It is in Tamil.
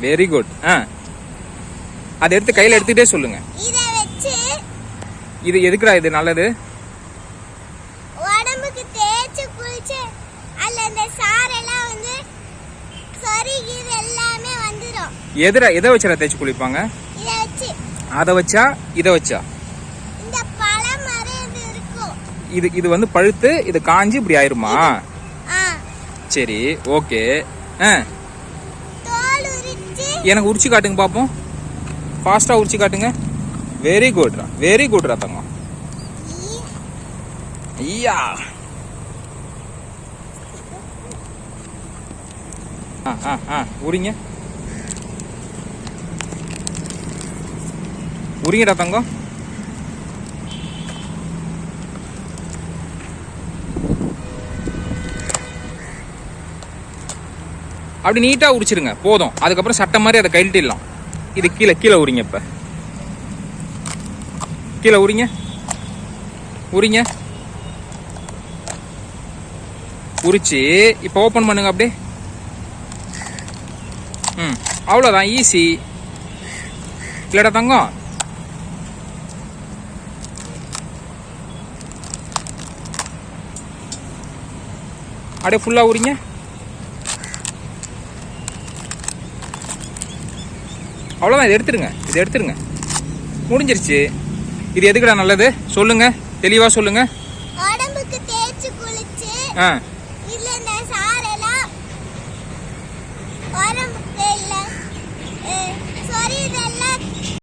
வெரி குட் ஆ. அதை எடுத்து கையில் எடுத்துக்கிட்டே சொல்லுங்க. இத எதுக்குடா இது நல்லது? உடம்புக்கு தேய்ச்சு குளிச்சு அதுல இந்த சாரெல்லாம் வந்து சொருகிது எல்லாமே வந்துடும் எதிர எதை வச்சுடா தேய்ச்சி குளிப்பாங்க? இத வச்சு. அதை வச்சா இதை வச்சா? இந்த பழம் மரம் இது இருக்கும். இது இது வந்து பழுத்து இது காஞ்சி இப்படி ஆயிருமா? ஆ. சரி ஓகே. ஆ. எனக்கு உரிச்சு காட்டுங்க பார்ப்போம் ஃபாஸ்ட்டாக உரிச்சு காட்டுங்க. வெரி குட்ரா வெரி குட்ரா தங்கம். ஐயா. ஆ ஆ ஆ உரிங்க. உரிங்கடா தங்கம். அப்படி நீட்டாக உரிச்சிருங்க போதும். அதுக்கப்புறம் சட்டை மாதிரி அதை கழட்டிடலாம். இது கீழே கீழே உரிங்க இப்போ. கீழே உரிங்க. உரிங்க. உரிச்சு இப்போ ஓப்பன் பண்ணுங்க அப்படியே. ம் அவ்வளோதான் ஈஸி இல்லடா தங்கம். அப்படியே ஃபுல்லாக உரிங்க. அவ்வளோதான் இது எடுத்துருங்க இது எடுத்துருங்க. முடிஞ்சிருச்சு. இது எதுக்குடா நல்லது? சொல்லுங்க தெளிவாக சொல்லுங்க. ஆ.